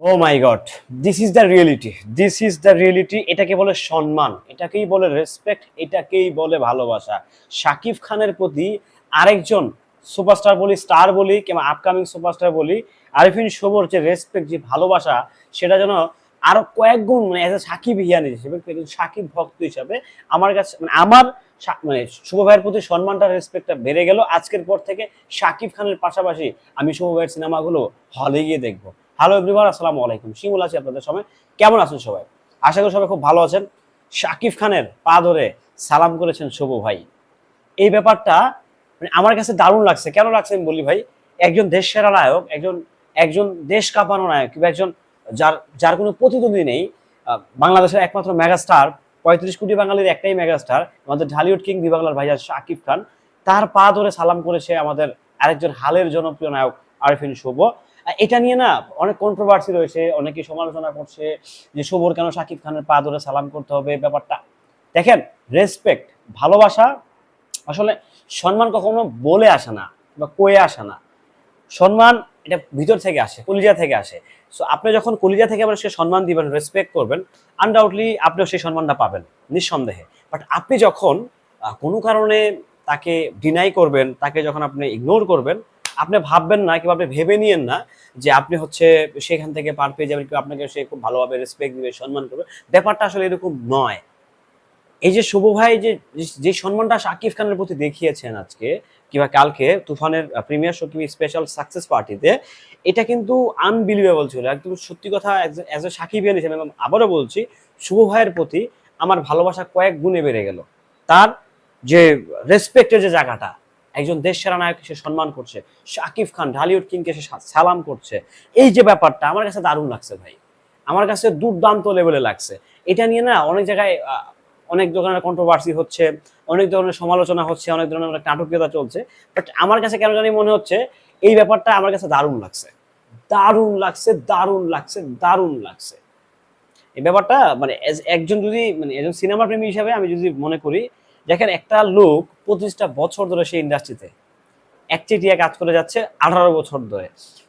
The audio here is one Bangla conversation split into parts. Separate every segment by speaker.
Speaker 1: O my god this is the reality this is the reality এটাকে বলে সম্মান। এটাকেই বলে রেসপেক্ট এটাকেই বলে ভালোবাসা। শাকিব খানের প্রতি আরেকজন সুপারস্টার বলি স্টার বলি, কিংবা আপকামিং সুপারস্টার বলি, আরিফিন শোভর যে রেসপেক্ট যে ভালোবাসা, সেটা যেন আরও কয়েক গুণ মানে এজ এ সাকিব হিয়ান হিসেবে, একজন সাকিব ভক্ত হিসাবে আমার কাছে মানে আমার মানে শুভ ভাইয়ের প্রতি সম্মানটা রেসপেক্টটা বেড়ে গেল। আজকের পর থেকে সাকিব খানের পাশাপাশি আমি শুভ ভাইয়ের সিনেমাগুলো হলে গিয়ে দেখব। হ্যালো এভরিওয়ান আসসালামু আলাইকুম। শিমুল আছি আপনাদের সময় কেমন আছেন সবাই? আশা করি সবাই খুব ভালো আছেন। শাকিব খানের পা ধরে সালাম করেছেন শুভ ভাই। এই ব্যাপারটা মানে আমার কাছে দারুণ লাগছে। কেন লাগছে আমি বলি ভাই? একজন দেশ সেরা নায়ক, একজন একজন দেশ কাঁপানো নায়ক কিংবা একজন যার যার কোনো প্রতিদ্বন্দ্বী নেই বাংলাদেশের একমাত্র মেগাস্টার পঁয়ত্রিশ কোটি বাঙালির একটাই মেগাস্টার আমাদের ঢালিউড কিং বিবাংলার ভাইয়া শাকিব খান। তার পা ধরে সালাম করেছে আমাদের আরেকজন হালের জনপ্রিয় নায়ক আরফিন শুভ। এটা নিয়ে না অনেক কন্ট্রোভার্সি রয়েছে অনেকে সমালোচনা করছে যে শুভর কেন শাকিব খানের পা ধরে সালাম করতে হবে ব্যাপারটা। দেখেন রেসপেক্ট ভালোবাসা আসলে সম্মান কখনো বলে আসে না বা কয়ে আসে না। সম্মান এটা ভিতর থেকে আসে, কলিজা থেকে আসে। সো আপনি যখন কলিজা থেকে মানুষকে সম্মান দিবেন রেসপেক্ট করবেন আনডাউটলি আপনিও সেই সম্মানটা পাবেন, নিঃসন্দেহে। বাট আপনি যখন কোনো কারণে তাকে ডিনাই করবেন, তাকে যখন আপনি ইগনোর করবেন আপনি ভাববেন না কিংবা আপনি ভেবে নিয়েন না যে আপনি হচ্ছে সেখান থেকে পার পেয়ে যাবেন, কিংবা আপনাকে সে খুব ভালোভাবে রেসপেক্ট দিবে, সম্মান করবে। ব্যাপারটা আসলে এরকম নয়। এই যে শুভ ভাই যে যে সম্মানটা শাকিব খানের প্রতি দেখিয়েছেন আজকে, কিংবা কালকে তুফানের প্রিমিয়ার শো কিংবা স্পেশাল সাকসেস পার্টিতে এটা কিন্তু আনবিলিভেবল ছিল। একদম সত্যি কথা অ্যাজ এ হিসেবে আমি আবারও বলছি, শুভ ভাইয়ের প্রতি আমার ভালোবাসা কয়েক গুণে বেড়ে গেল। তার যে রেসপেক্টের যে জায়গাটা একজন দেশ সেরা নায়ককে সে সম্মান করছে, শাকিব খান, ঢালিউড কিংকে সে সালাম করছে। এই যে ব্যাপারটা আমার কাছে দারুণ লাগছে ভাই। আমার কাছে দুর্দান্ত লেভেলে লাগছে। এটা নিয়ে না অনেক জায়গায় অনেক ধরনের কন্ট্রোভার্সি হচ্ছে, অনেক ধরনের সমালোচনা হচ্ছে, অনেক ধরনের নাটকীয়তা চলছে। বাট আমার কাছে কেন জানি মনে হচ্ছে, এই ব্যাপারটা আমার কাছে দারুণ লাগছে। দারুণ লাগছে দারুণ লাগছে দারুণ লাগছে। এই ব্যাপারটা মানে একজন যদি মানে একজন সিনেমা প্রেমী হিসাবে আমি যদি মনে করি, দেখেন একটা লোক পঁচিশটা বছর ধরে সেই ইন্ডাস্ট্রিতে একচেটিয়া কাজ করে যাচ্ছে আঠারো বছর ধরে।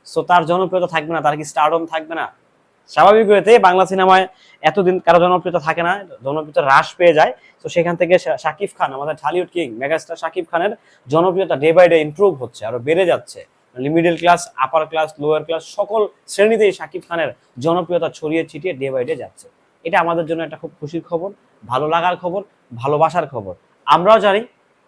Speaker 1: সো তার জনপ্রিয়তা থাকবে না, তার কি স্টারডম থাকবে না? স্বাভাবিক হয়েতে বাংলা সিনেমায় এতদিন কারও জনপ্রিয়তা থাকে না জনপ্রিয়তা হ্রাস পেয়ে যায়। তো সেখান থেকে শাকিব খান, আমাদের ঢালিউড কিং মেগাস্টার শাকিব খানের জনপ্রিয়তা ডে বাই ডে ইমপ্রুভ হচ্ছে, আরও বেড়ে যাচ্ছে। Middle class upper class lower class সকল শ্রেণীতেই শাকিব খানের জনপ্রিয়তা ছড়িয়ে ছিটিয়ে ডে বাই ডে যাচ্ছে। এটা আমাদের জন্য একটা খুব খুশির খবর, ভালো লাগার খবর, ভালোবাসার খবর। আমরাও জানি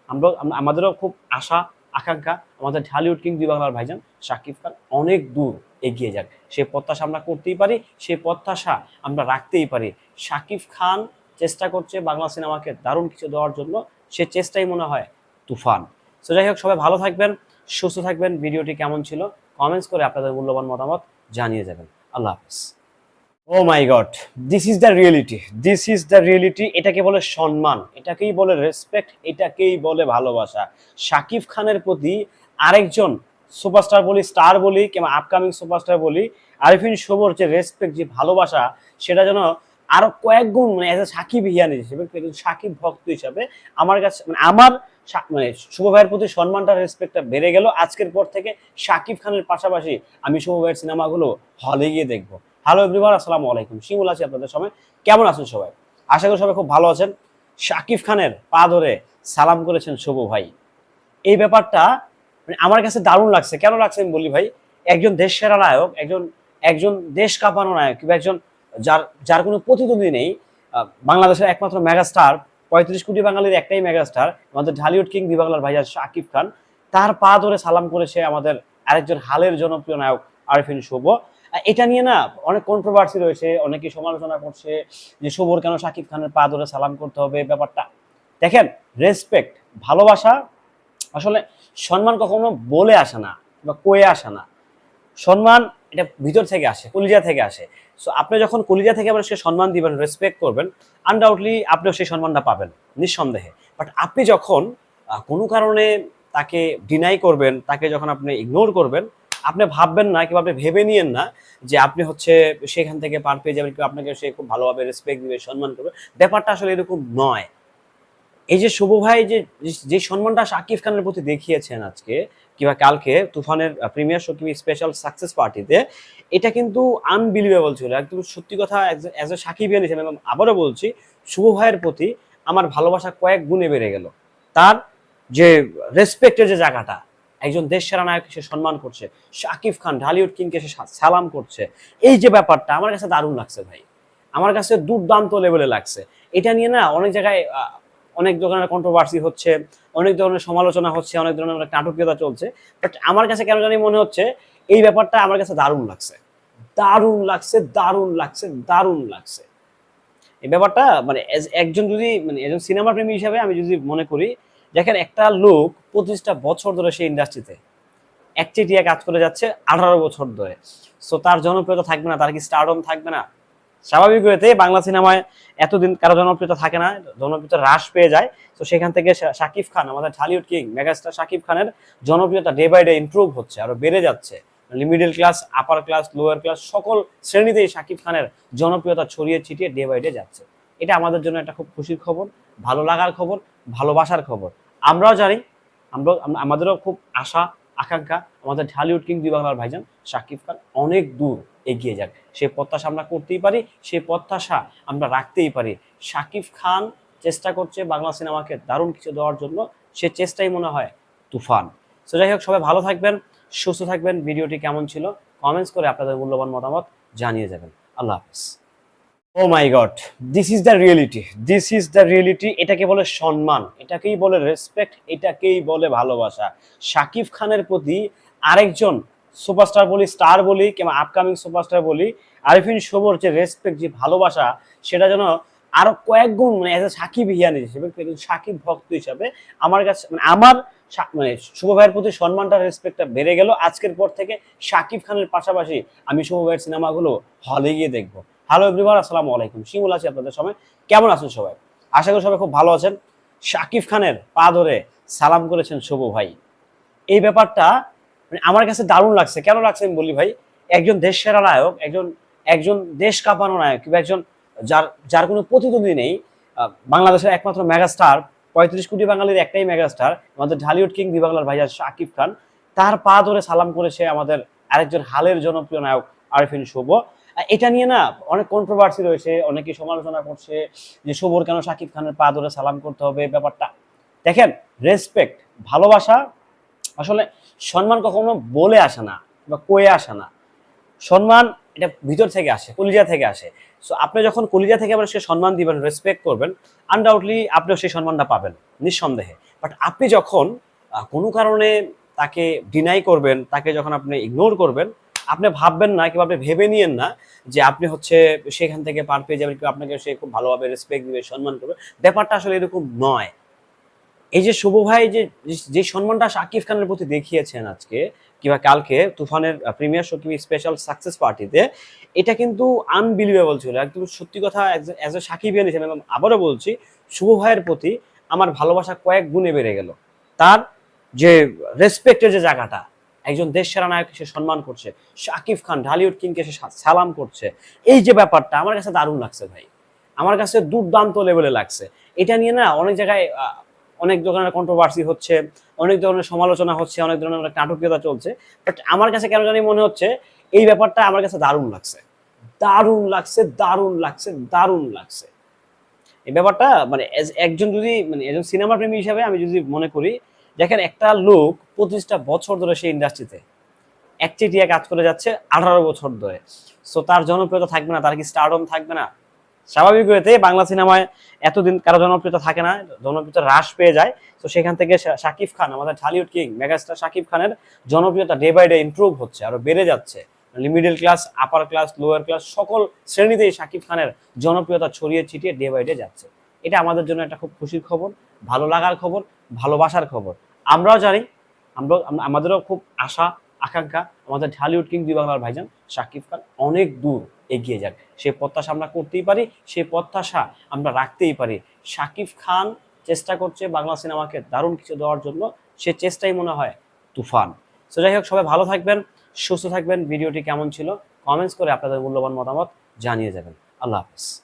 Speaker 1: আমরা আমাদেরও খুব আশা, আকাঙ্ক্ষা, আমাদের ঢালিউড কিং দুই বাংলার ভাইজান শাকিব খান অনেক দূর এগিয়ে যাক। সেই প্রত্যাশা আমরা করতেই পারি সেই প্রত্যাশা আমরা রাখতেই পারি। শাকিব খান চেষ্টা করছে বাংলা সিনেমাকে দারুণ কিছু দেওয়ার জন্য, সে চেষ্টাই মনে হয় তুফান। তো যাই হোক, সবাই ভালো থাকবেন, সুস্থ থাকবেন, ভিডিওটি কেমন ছিল? কমেন্টস করে আপনাদের মূল্যবান মতামত জানিয়ে যাবেন। আল্লাহ হাফিজ। ও my god this is the reality this is the reality এটাকে বলে সম্মান। এটাকেই বলে রেসপেক্ট এটাকেই বলে ভালোবাসা। শাকিব খানের প্রতি আরেকজন সুপারস্টার বলি স্টার বলি, কিংবা আপকামিং সুপারস্টার বলি, আরিফিন শোভর যে রেসপেক্ট যে ভালোবাসা, সেটা যেন আরও কয়েক গুণ মানে এজ এ সাকিব হিয়ান হিসেবে সাকিব ভক্ত হিসাবে আমার কাছে মানে আমার মানে শুভ ভাইয়ের প্রতি সম্মানটা রেসপেক্টটা বেড়ে গেল। আজকের পর থেকে সাকিব খানের পাশাপাশি আমি শুভ ভাইয়ের সিনেমাগুলো হলে গিয়ে দেখব। হ্যালো এভরিওয়ান আসসালামু আলাইকুম। শিমুল আছি আপনাদের সময় কেমন আছেন সবাই? আশা করি সবাই খুব ভালো আছেন। শাকিব খানের পা ধরে সালাম করেছেন শুভ ভাই। এই ব্যাপারটা মানে আমার কাছে দারুণ লাগছে। কেন লাগছে আমি বলি ভাই? একজন দেশ সেরা নায়ক, একজন একজন দেশ কাঁপানো নায়ক কিংবা একজন যার যার কোনো প্রতিদ্বন্দ্বী নেই বাংলাদেশের একমাত্র মেগাস্টার পঁয়ত্রিশ কোটি বাঙালির একটাই মেগাস্টার আমাদের ঢালিউড কিং বিবাংলার ভাইয়া শাকিব খান। তার পা ধরে সালাম করেছে আমাদের আরেকজন হালের জনপ্রিয় নায়ক আরিফিন শুভ। এটা নিয়ে না অনেক কন্ট্রোভার্সি রয়েছে, অনেকে সমালোচনা করছে যে শুভর কেন শাকিব খানের পা ধরে সালাম করতে হবে ব্যাপারটা। দেখেন রেসপেক্ট ভালোবাসা আসলে সম্মান কখনো বলে আসে না বা কয়ে আসে না। সম্মান এটা ভিতর থেকে আসে, কলিজা থেকে আসে। সো আপনি যখন কলিজা থেকে মানুষকে সম্মান দিবেন রেসপেক্ট করবেন আনডাউটলি আপনিও সেই সম্মানটা পাবেন, নিঃসন্দেহে। বাট আপনি যখন কোনো কারণে তাকে ডিনাই করবেন, তাকে যখন আপনি ইগনোর করবেন আপনি ভাববেন না কিংবা আপনি ভেবে নিয়েন না যে আপনি হচ্ছে সেখান থেকে পার পেয়ে যাবেন কিংবা আপনাকে সে খুব ভালোভাবে রেসপেক্ট দিবে, সম্মান করবে। ব্যাপারটা আসলে এরকম নয়। এই যে শুভ ভাই যে যে সম্মানটা শাকিব খানের প্রতি দেখিয়েছেন আজকে কিংবা কালকে তুফানের প্রিমিয়ার শো কিংবা স্পেশাল সাকসেস পার্টিতে এটা কিন্তু আনবিলিভেবল ছিল। একদম সত্যি কথা অ্যাজ এ সাকিব আল হিসেবে এবং আবারও বলছি, শুভ ভাইয়ের প্রতি আমার ভালোবাসা কয়েক গুণে বেড়ে গেল। তার যে রেসপেক্টের যে জায়গাটা একজন দেশ সেরা নায়ক সে সম্মান করছে, শাকিব খান, ঢালিউড কিংকে সে সালাম করছে। এই যে ব্যাপারটা আমার কাছে দারুণ লাগছে ভাই। আমার কাছে দুর্দান্ত লেভেলে লাগছে। এটা নিয়ে না অনেক জায়গায় অনেক ধরনের কন্ট্রোভার্সি হচ্ছে, অনেক ধরনের সমালোচনা হচ্ছে, অনেক ধরনের নাটকীয়তা চলছে। বাট আমার কাছে কেন জানি মনে হচ্ছে এই ব্যাপারটা আমার কাছে দারুণ লাগছে। দারুণ লাগছে দারুণ লাগছে দারুণ লাগছে। এই ব্যাপারটা মানে একজন যদি মানে একজন সিনেমা প্রেমী হিসাবে আমি যদি মনে করি, দেখেন একটা লোক পঁচিশটা বছর ধরে সেই ইন্ডাস্ট্রিতে একচেটিয়া কাজ করে যাচ্ছে আঠারো বছর ধরে। সো তার জনপ্রিয়তা থাকবে না, তার কি স্টারডম থাকবে না? স্বাভাবিক হয়েতে বাংলা সিনেমায় এতদিন কারও জনপ্রিয়তা থাকে না, জনপ্রিয়তা হ্রাস পেয়ে যায়। তো সেখান থেকে শাকিব খান, আমাদের ঢালিউড কিং মেগাস্টার শাকিব খানের জনপ্রিয়তা ডে বাই ডে ইমপ্রুভ হচ্ছে, আরও বেড়ে যাচ্ছে। Middle class upper class lower class সকল শ্রেণীতেই শাকিব খানের জনপ্রিয়তা ছড়িয়ে ছিটিয়ে ডে বাই ডে যাচ্ছে। এটা আমাদের জন্য একটা খুব খুশির খবর, ভালো লাগার খবর, ভালোবাসার খবর। আমরাও জানি আমরা আমাদেরও খুব আশা, আকাঙ্ক্ষা, আমাদের ঢালিউড কিং দুই বাংলার ভাইজান শাকিব খান অনেক দূর এগিয়ে যাক। সেই প্রত্যাশা আমরা করতেই পারি সেই প্রত্যাশা আমরা রাখতেই পারি। শাকিব খান চেষ্টা করছে বাংলা সিনেমাকে দারুণ কিছু দেওয়ার জন্য, সে চেষ্টাই মনে হয় তুফান। সো যাই হোক, সবাই ভালো থাকবেন, সুস্থ থাকবেন, ভিডিওটি কেমন ছিল? কমেন্টস করে আপনাদের মূল্যবান মতামত জানিয়ে যাবেন। আল্লাহ হাফিজ। ও my god this is the reality this is the reality এটাকে বলে সম্মান। এটাকেই বলে রেসপেক্ট এটাকেই বলে ভালোবাসা। শাকিব খানের প্রতি আরেকজন সুপারস্টার বলি স্টার বলি, কিংবা আপকামিং সুপারস্টার বলি, আরিফিন শোভর যে রেসপেক্ট যে ভালোবাসা, সেটা যেন আরও কয়েক গুণ মানে এজ এ সাকিব হিয়ানি হিসেবে সাকিব ভক্ত হিসাবে আমার কাছে মানে আমার মানে শুভ ভাইয়ের প্রতি সম্মানটা রেসপেক্টটা বেড়ে গেল। আজকের পর থেকে সাকিব খানের পাশাপাশি আমি শুভ ভাইয়ের সিনেমাগুলো হলে গিয়ে দেখব। হ্যালো এভরিওয়ান আসসালামু আলাইকুম। শিমুল আছি আপনাদের সময়। কেমন আছেন সবাই? আশা করি সবাই খুব ভালো আছেন। শাকিব খানের পা ধরে সালাম করেছেন শুভ ভাই। এই ব্যাপারটা মানে আমার কাছে দারুণ লাগছে। কেন লাগছে আমি বলি ভাই? একজন দেশ সেরা নায়ক, একজন একজন দেশ কাঁপানো নায়ক কিংবা একজন যার যার কোনো প্রতিদ্বন্দ্বী নেই বাংলাদেশের একমাত্র মেগাস্টার পঁয়ত্রিশ কোটি বাঙালির একটাই মেগাস্টার আমাদের ঢালিউড কিং দি বাংলার ভাইজান শাকিব খান। তার পা ধরে সালাম করেছে আমাদের আরেকজন হালের জনপ্রিয় নায়ক আরফিন শুভ। এটা নিয়ে না অনেক কন্ট্রোভার্সি রয়েছে, অনেকে সমালোচনা করছে যে শুভর কেন শাকিব খানের পা ধরে সালাম করতে হবে ব্যাপারটা। দেখেন রেসপেক্ট ভালোবাসা আসলে সম্মান কখনো বলে আসে না বা কয়ে আসে না। সম্মান এটা ভিতর থেকে আসে, কলিজা থেকে আসে। সো আপনি যখন কলিজা থেকে মানুষকে সম্মান দিবেন রেসপেক্ট করবেন আনডাউটলি আপনিও সেই সম্মানটা পাবেন, নিঃসন্দেহে। বাট আপনি যখন কোনো কারণে তাকে ডিনাই করবেন, তাকে যখন আপনি ইগনোর করবেন আপনি ভাববেন না কিংবা আপনি ভেবে নিয়েন না যে আপনি হচ্ছে সেখান থেকে পার পেয়ে যাবেন কিংবা আপনাকে সে খুব ভালোভাবে রেসপেক্ট দিবে, সম্মান করবে। ব্যাপারটা আসলে এরকম নয়। এই যে শুভ ভাই যে যে সম্মানটা শাকিব খানের প্রতি দেখিয়েছেন আজকে কিংবা কালকে তুফানের প্রিমিয়ার শো কিংবা স্পেশাল সাকসেস পার্টিতে এটা কিন্তু আনবিলিভেবল ছিল। একদম সত্যি কথা অ্যাজ এ সাকিব হিসেবে এবং আবারও বলছি, শুভ ভাইয়ের প্রতি আমার ভালোবাসা কয়েক গুণে বেড়ে গেল। তার যে রেসপেক্টের যে জায়গাটা একজন দেশ সেরা নায়ক সে সম্মান করছে, শাকিব খান, ঢালিউড কিংকে সে সালাম করছে। এই যে ব্যাপারটা, আমার কাছে দারুণ লাগছে ভাই। আমার কাছে দুর্দান্ত লেভেলে লাগছে। এটা নিয়ে না অনেক জায়গায় অনেক ধরনের কন্ট্রোভার্সি হচ্ছে, অনেক ধরনের সমালোচনা হচ্ছে, অনেক ধরনের নাটকীয়তা চলছে। বাট আমার কাছে কেন জানি মনে হচ্ছে, এই ব্যাপারটা আমার কাছে দারুণ লাগছে। দারুণ লাগছে দারুণ লাগছে দারুণ লাগছে। এই ব্যাপারটা মানে একজন যদি মানে একজন সিনেমা প্রেমী হিসাবে আমি যদি মনে করি দেখেন একটা লোক পঁচিশটা বছর ধরে সেই ইন্ডাস্ট্রিতে একচেটিয়া কাজ করে যাচ্ছে আঠারো বছর ধরে। সো তার জনপ্রিয়তা থাকবে না, তার কি স্টারডম থাকবে না? স্বাভাবিক হয়েতে বাংলা সিনেমায় এতদিন কারও জনপ্রিয়তা থাকে না, জনপ্রিয়তা হ্রাস পেয়ে যায়। তো সেখান থেকে শাকিব খান, আমাদের ঢালিউড কিং মেগাস্টার শাকিব খানের জনপ্রিয়তা ডে বাই ডে ইমপ্রুভ হচ্ছে, আরও বেড়ে যাচ্ছে। Middle class upper class lower class সকল শ্রেণীতেই শাকিব খানের জনপ্রিয়তা ছড়িয়ে ছিটিয়ে ডে বাই ডে যাচ্ছে। এটা আমাদের জন্য একটা খুব খুশির খবর, ভালো লাগার খবর ভালোবাসার খবর। আমরাও জানি আমরা আমাদেরও খুব আশা, আকাঙ্ক্ষা। আমাদের ঢালিউড কিং দুই বাংলার ভাইজান শাকিব খান অনেক দূর এগিয়ে যাক। সেই প্রত্যাশা আমরা করতেই পারি সেই প্রত্যাশা আমরা রাখতেই পারি। শাকিব খান চেষ্টা করছে বাংলা সিনেমাকে দারুণ কিছু দেওয়ার জন্য, সে চেষ্টাই মনে হয় তুফান। সো যাই হোক, সবাই ভালো থাকবেন, সুস্থ থাকবেন, ভিডিওটি কেমন ছিল? কমেন্টস করে আপনাদের মূল্যবান মতামত জানিয়ে যাবেন। আল্লাহ হাফিজ।